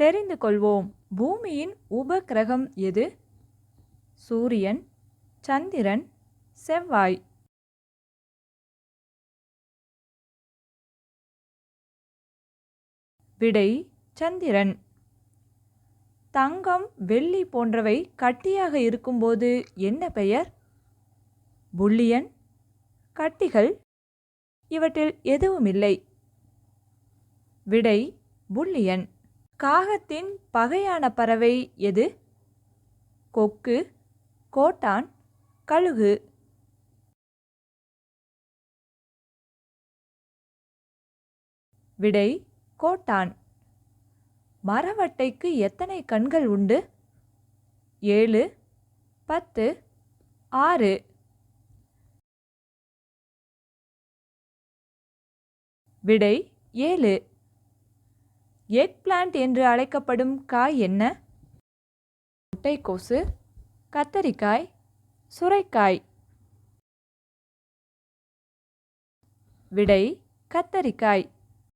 தெரிந்து கொள்வோம் பூமியின் உபக்கிரகம் எது? சூரியன் சந்திரன் செவ்வாய். விடை சந்திரன். தங்கம் வெள்ளி போன்றவை கட்டியாக இருக்கும்போது என்ன பெயர்? புள்ளியன். கட்டிகள் இவற்றில் எதுவும் இல்லை விடை புள்ளியன். காகத்தின் பகையான பறவை எது? கொக்கு கோட்டான் கழுகு. விடை கோட்டான். மரவட்டைக்கு எத்தனை கண்கள் உண்டு? ஏழு பத்து ஆறு. விடை ஏழு. எக் பிளான்ட் என்று அழைக்கப்படும் காய் என்ன? முட்டைக்கோசு கத்தரிக்காய் சுரைக்காய். விடை கத்தரிக்காய்.